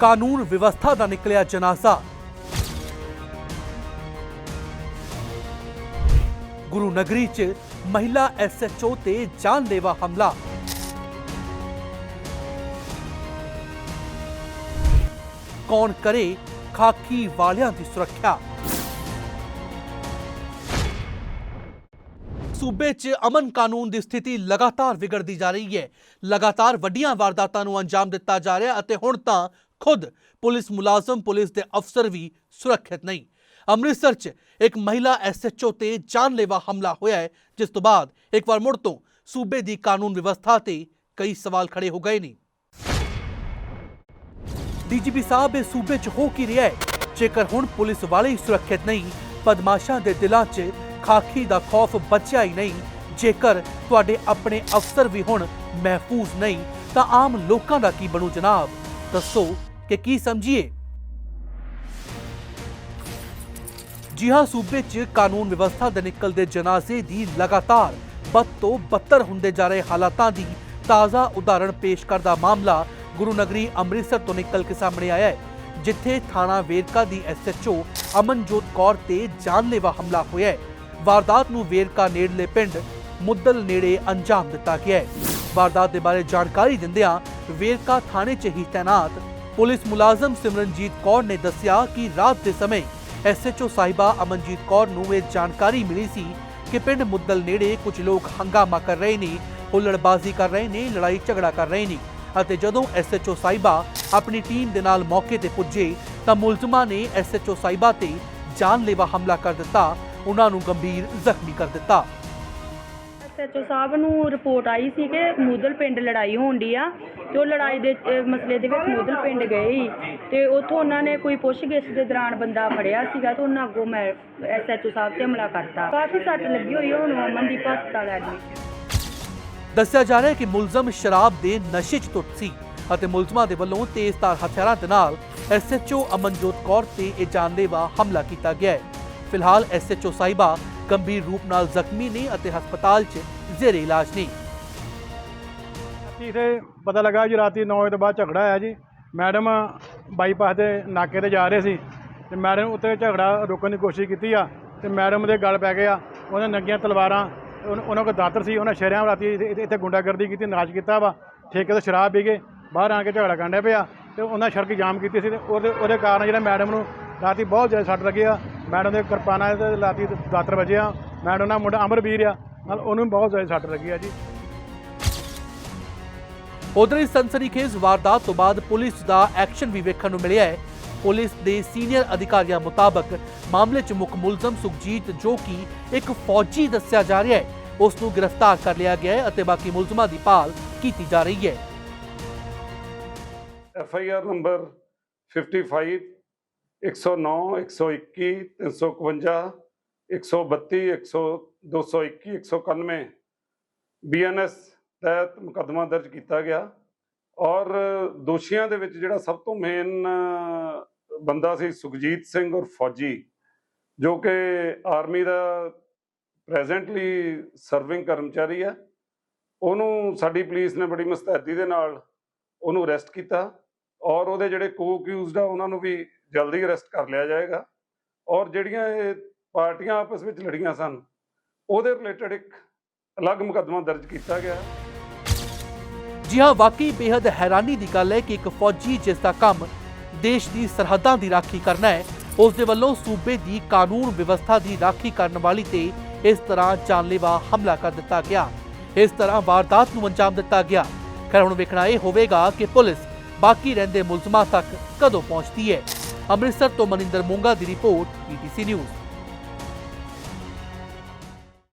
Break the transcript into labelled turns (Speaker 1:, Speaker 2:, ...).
Speaker 1: ਕਾਨੂੰਨ ਵਿਵਸਥਾ ਦਾ ਨਿਕਲਿਆ ਜਨਾਜ਼ਾ। ਗੁਰੂ ਨਗਰੀ 'ਚ ਮਹਿਲਾ ਐਸਐਚਓ ਤੇ ਜਾਨਲੇਵਾ ਹਮਲਾ। ਕੌਣ ਕਰੇ ਖਾਕੀ ਵਾਲਿਆਂ ਦੀ ਸੁਰੱਖਿਆ? ਸੂਬੇ 'ਚ ਅਮਨ ਕਾਨੂੰਨ ਦੀ ਸਥਿਤੀ ਲਗਾਤਾਰ ਵਿਗੜਦੀ ਜਾ ਰਹੀ ਹੈ। ਲਗਾਤਾਰ ਵੱਡੀਆਂ ਵਾਰਦਾਤਾਂ ਨੂੰ ਅੰਜਾਮ ਦਿੱਤਾ ਜਾ ਰਿਹਾ ਅਤੇ ਹੁਣ ਤਾਂ ਖੁਦ ਪੁਲਿਸ ਮੁਲਾਜ਼ਮ, ਪੁਲਿਸ ਦੇ ਅਫਸਰ ਵੀ ਸੁਰੱਖਿਅਤ ਨਹੀਂ। ਅੰਮ੍ਰਿਤਸਰ 'ਚ ਇੱਕ ਮਹਿਲਾ ਐਸਐਚਓ ਤੇ ਜਾਨਲੇਵਾ ਹਮਲਾ ਹੋਇਆ ਹੈ, ਜਿਸ ਤੋਂ ਬਾਅਦ ਇੱਕ ਵਾਰ ਮੁੜ ਤੋਂ ਸੂਬੇ ਦੀ ਕਾਨੂੰਨ ਵਿਵਸਥਾ ਤੇ ਕਈ ਸਵਾਲ ਖੜੇ ਹੋ ਗਏ ਨੇ। ਡੀਜੀਪੀ ਸਾਹਿਬ ਇਹ ਸੂਬੇ 'ਚ ਹੋ ਕੀ ਰਿਹਾ ਹੈ? ਜੇਕਰ ਹੁਣ ਪੁਲਿਸ ਵਾਲੇ ਹੀ ਸੁਰੱਖਿਅਤ ਨਹੀਂ, ਬਦਮਾਸ਼ਾਂ ਦੇ ਦਿਲਾਂ 'ਚ ਖਾਕੀ ਦਾ ਖੌਫ ਬਚਿਆ ਹੀ ਨਹੀਂ। ਜੇਕਰ ਤੁਹਾਡੇ ਆਪਣੇ ਅਫਸਰ ਵੀ ਹੁਣ ਮਹਿਫੂਜ਼ ਨਹੀਂ, ਤਾਂ ਆਮ ਲੋਕਾਂ ਦਾ ਕੀ ਬਣੂ ਜਨਾਬ? ਦੱਸੋ ਕਿ ਕੀ ਸਮਝੀਏ? ਜੀ ਹਾਂ, ਸੂਬੇ 'ਚ ਕਾਨੂੰਨ ਵਿਵਸਥਾ ਦੇ ਨਿਕਲਦੇ ਜਨਾਜ਼ੇ ਦੀ ਲਗਾਤਾਰ ਬਦ ਤੋਂ ਬੱਤਰ ਹੁੰਦੇ ਜਾ ਰਹੇ ਹਾਲਾਤਾਂ ਦੀ ਤਾਜ਼ਾ ਉਦਾਹਰਣ ਪੇਸ਼ ਕਰਦਾ ਮਾਮਲਾ ਗੁਰੂ ਨਗਰੀ ਅੰਮ੍ਰਿਤਸਰ ਤੋਂ ਨਿਕਲ ਕੇ ਸਾਹਮਣੇ ਆਇਆ ਹੈ, ਜਿੱਥੇ ਥਾਣਾ ਵੇਰਕਾ ਦੀ ਐਸਐਚਓ ਅਮਨਜੋਤ ਕੌਰ ਤੇ ਜਾਨਲੇਵਾ ਹਮਲਾ ਹੋਇਆ ਹੈ। ਵਾਰਦਾਤ ਨੂੰ ਵੇਰਕਾ ਨੇੜਲੇ ਪਿੰਡ ਮੁੱਦਲ ਨੇੜੇ ਅੰਜਾਮ ਦਿੱਤਾ ਗਿਆ ਹੈ। ਵਾਰਦਾਤ ਦੇ ਬਾਰੇ ਜਾਣਕਾਰੀ ਦਿੰਦਿਆਂ ਵੇਰਕਾ ਥਾਣੇ 'ਚ ਹੀ ਤੈਨਾਤ ਪੁਲਿਸ ਮੁਲਾਜ਼ਮ ਸਿਮਰਨਜੀਤ ਕੌਰ ਨੇ ਦੱਸਿਆ ਕਿ ਰਾਤ ਦੇ ਸਮੇਂ ਐਸਐਚਓ ਸਾਹਿਬਾ ਅਮਨਜੀਤ ਕੌਰ ਨੂੰ ਇਹ ਜਾਣਕਾਰੀ ਮਿਲੀ ਸੀ ਕਿ ਪਿੰਡ ਮੁੱਦਲ ਨੇੜੇ ਕੁਝ ਲੋਕ ਹੰਗਾਮਾ ਕਰ ਰਹੇ ਨੇ, ਹੁੱਲੜਬਾਜ਼ੀ ਕਰ ਰਹੇ ਨੇ, ਲੜਾਈ ਝਗੜਾ ਕਰ ਰਹੇ ਨੇ ਅਤੇ ਜਦੋਂ ਐਸਐਚਓ ਸਾਹਿਬਾ ਆਪਣੀ ਟੀਮ ਦੇ ਨਾਲ ਮੌਕੇ ਤੇ ਪੁੱਜੇ ਤਾਂ ਮੁਲਜ਼ਮਾਂ ਨੇ ਐਸਐਚਓ ਸਾਹਿਬਾ ਤੇ ਜਾਨਲੇਵਾ ਹਮਲਾ ਕਰ ਦਿੱਤਾ, ਉਹਨਾਂ ਨੂੰ ਗੰਭੀਰ ਜ਼ਖਮੀ ਕਰ ਦਿੱਤਾ।
Speaker 2: ਐਸਐਚਓ ਸਾਹਿਬ ਨੂੰ ਰਿਪੋਰਟ ਆਈ ਸੀ ਕਿ ਮੂਦਲ ਪਿੰਡ ਲੜਾਈ ਹੋਣ ਦੀ ਆ ਤੇ ਉਹ ਲੜਾਈ ਦੇ ਅਹ, ਮਸਲੇ ਦੇ ਵਿੱਚ ਮੂਦਲ ਪਿੰਡ ਗਏ ਸੀ। ਤੇ ਉੱਥੋਂ ਉਹਨਾਂ ਨੇ ਕੋਈ ਪੁੱਛਗਿੱਛ ਦੇ ਦੌਰਾਨ ਬੰਦਾ ਫੜਿਆ ਸੀਗਾ ਤੇ ਉਹਨਾਂ ਅੱਗੋਂ ਮੈਂ ਐਸਐਚਓ ਸਾਹਿਬ ਤੇ ਹਮਲਾ ਕਰਤਾ। ਕਾਫੀ ਸੱਟ ਲੱਗੀ ਹੋਈ ਆ, ਹੁਣ ਉਹ ਅਮਨਦੀਪ ਹਸਪਤਾਲ ਐਡਮਿਟ
Speaker 1: ਦੱਸਿਆ ਜਾ ਰਿਹਾ ਹੈ ਕਿ ਮੁਲਜ਼ਮ ਸ਼ਰਾਬ ਦੇ ਨਸ਼ੇ 'ਚ ਧੁੱਤ ਸੀ ਅਤੇ ਮੁਲਜ਼ਮਾਂ ਦੇ ਵੱਲੋਂ ਤੇਜ਼ਧਾਰ ਹਥਿਆਰਾਂ ਦੇ ਨਾਲ ਐਸਐਚਓ ਅਮਨਜੋਤ ਕੌਰ ਤੇ ਇਹ ਜਾਨਲੇਵਾ ਹਮਲਾ ਕੀਤਾ ਗਿਆ ਹੈ। ਫਿਲਹਾਲ ਐਸਐਚਓ ਸਾਹਿਬਾ ਗੰਭੀਰ ਰੂਪ ਨਾਲ ਜ਼ਖਮੀ ਨੇ ਅਤੇ ਹਸਪਤਾਲ 'ਚ ਜ਼ੇਰੇ ਇਲਾਜ ਨੇ।
Speaker 3: ਰਾਤੀ ਇੱਥੇ ਪਤਾ ਲੱਗਾ ਜੀ ਰਾਤੀ 9 ਵਜੇ ਤੋਂ ਬਾਅਦ ਝਗੜਾ ਆਇਆ ਜੀ। ਮੈਡਮ ਬਾਈਪਾਸ ਦੇ ਨਾਕੇ ਤੇ ਜਾ ਰਹੇ ਸੀ। ਤੇ ਮੈਡਮ ਉੱਤੇ ਝਗੜਾ ਰੋਕਣ ਦੀ ਕੋਸ਼ਿਸ਼ ਕੀਤੀ ਆ। ਤੇ ਮੈਡਮ ਦੇ ਗਲ ਪੈ ਗਿਆ ਉਹਨਾਂ ਨੰਗੀਆਂ ਤਲਵਾਰਾਂ ਉਨ- ਉਹਨਾਂ ਕੋਲ ਦਾਤਰ ਸੀ। ਉਹਨਾਂ ਸ਼ਹਿਰਾਂ ਰਾਤੀ ਇੱਥੇ- ਗੁੰਡਾਗਰਦੀ ਕੀਤੀ ਨਾਚ ਕੀਤਾ ਵਾ। ਠੇਕੇ ਤੋਂ ਸ਼ਰਾਬ ਪੀ ਕੇ ਬਾਹਰ ਆ ਕੇ ਝਗੜਾ ਕਾਂਡੇ ਪਿਆ। ਤੇ ਉਹਨਾਂ ਸੜਕ ਜਾਮ ਕੀਤੀ ਸੀ ਤੇ ਉਹਦੇ ਉਹਦੇ ਕਾਰਨ ਜਿਹੜਾ ਮੈਡਮ ਨੂੰ ਰਾਤੀ ਬਹੁਤ ਜ਼ਿਆਦਾ ਸੱਟ ਲੱਗੀ ਆ। ਮੈਡਮ ਦੇ ਕਿਰਪਾਨਾਂ ਤੇ ਰਾਤੀ ਦਾਤਰ ਵੱਜੇ ਆ। ਮੈਡਮ ਦਾ ਮੁੰਡਾ ਅਮਰਵੀਰ ਆ। ਨਾਲ ਉਹਨੂੰ ਵੀ ਬਹੁਤ ਜ਼ਿਆਦਾ ਸੱਟ ਲੱਗੀ ਆ ਜੀ।
Speaker 1: ਉਧਰ ਇਸ ਸਨਸਨੀਖੇਜ਼ ਵਾਰਦਾਤ ਤੋਂ ਬਾਅਦ ਪੁਲਿਸ ਦਾ ਐਕਸ਼ਨ ਵੀ ਵੇਖਣ ਨੂੰ ਮਿਲਿਆ ਹੈ। ਪੁਲਿਸ ਦੇ ਸੀਨੀਅਰ ਅਧਿਕਾਰੀਆਂ ਮੁਤਾਬਕ ਮਾਮਲੇ 'ਚ ਮੁੱਖ ਮੁਲਜ਼ਮ ਸੁਖਜੀਤ ਜੋ ਕਿ ਇੱਕ ਫੌਜੀ ਦੱਸਿਆ ਜਾ ਰਿਹਾ ਹੈ ਉਸ ਨੂੰ ਗ੍ਰਿਫਤਾਰ ਕਰ ਲਿਆ ਗਿਆ ਹੈ ਅਤੇ ਬਾਕੀ ਮੁਲਜ਼ਮਾਂ ਦੀ ਭਾਲ ਕੀਤੀ ਜਾ ਰਹੀ ਹੈ।
Speaker 4: F I R number 55 109 121 351 132 100 221 191 BNS ਤਹਿਤ ਮੁਕੱਦਮਾ ਦਰਜ ਕੀਤਾ ਗਿਆ। ਔਰ ਦੋਸ਼ੀਆਂ ਦੇ ਵਿੱਚ ਜਿਹੜਾ ਸਭ ਤੋਂ ਮੇਨ ਬੰਦਾ ਸੀ ਸੁਖਜੀਤ ਸਿੰਘ ਔਰ ਫੌਜੀ, ਜੋ ਕਿ ਆਰਮੀ ਦਾ ਪ੍ਰੈਜ਼ੈਂਟਲੀ ਸਰਵਿੰਗ ਕਰਮਚਾਰੀ ਹੈ। ਉਹਨੂੰ ਸਾਡੀ ਪੁਲਿਸ ਨੇ ਬੜੀ ਮੁਸਤੈਦੀ ਦੇ ਨਾਲ ਉਹਨੂੰ ਅਰੈਸਟ ਕੀਤਾ। ਔਰ ਉਹਦੇ ਜਿਹੜੇ ਕੋ ਅਕਿਊਜ਼ਡ ਆ, ਉਹਨਾਂ ਨੂੰ ਵੀ ਜਲਦੀ ਅਰੈਸਟ ਕਰ ਲਿਆ ਜਾਏਗਾ। ਔਰ ਜਿਹੜੀਆਂ ਇਹ ਪਾਰਟੀਆਂ ਆਪਸ ਵਿੱਚ ਲੜੀਆਂ ਸਨ, ਉਹਦੇ ਰਿਲੇਟਡ ਇੱਕ ਅਲੱਗ ਮੁਕੱਦਮਾ ਦਰਜ ਕੀਤਾ ਗਿਆ।
Speaker 1: ਜੀ ਹਾਂ, ਵਾਕਈ ਬੇहद ਹੈਰਾਨੀ ਦੀ ਗੱਲ ਹੈ ਕਿ ਇੱਕ ਫੌਜੀ ਜਿਸ ਦਾ ਕੰਮ ਦੇਸ਼ ਦੀ ਸਰਹੱਦਾਂ ਦੀ ਰਾਖੀ ਕਰਨਾ ਹੈ ਉਸ ਦੇ ਵੱਲੋਂ ਸੂਬੇ ਦੀ ਕਾਨੂੰਨ ਵਿਵਸਥਾ ਦੀ ਰਾਖੀ ਕਰਨ ਵਾਲੀ ਤੇ ਇਸ ਤਰ੍ਹਾਂ ਜਾਨਲੇਵਾ ਹਮਲਾ ਕਰ ਦਿੱਤਾ ਗਿਆ। ਇਸ ਤਰ੍ਹਾਂ ਵਾਰਦਾਤ ਨੂੰ ਅੰਜਾਮ ਦਿੱਤਾ ਗਿਆ। ਖੈਰ, ਹੁਣ ਵੇਖਣਾ ਇਹ ਹੋਵੇਗਾ ਕਿ ਪੁਲਿਸ ਬਾਕੀ ਰਹਿੰਦੇ ਮੁਲਜ਼ਮਾਂ ਤੱਕ ਕਦੋਂ ਪਹੁੰਚਦੀ ਹੈ। ਅੰਮ੍ਰਿਤਸਰ ਤੋਂ ਮਨਿੰਦਰ ਮੋਂਗਾ ਦੀ ਰਿਪੋਰਟ ਪੀਟੀਸੀ ਨਿਊਜ਼।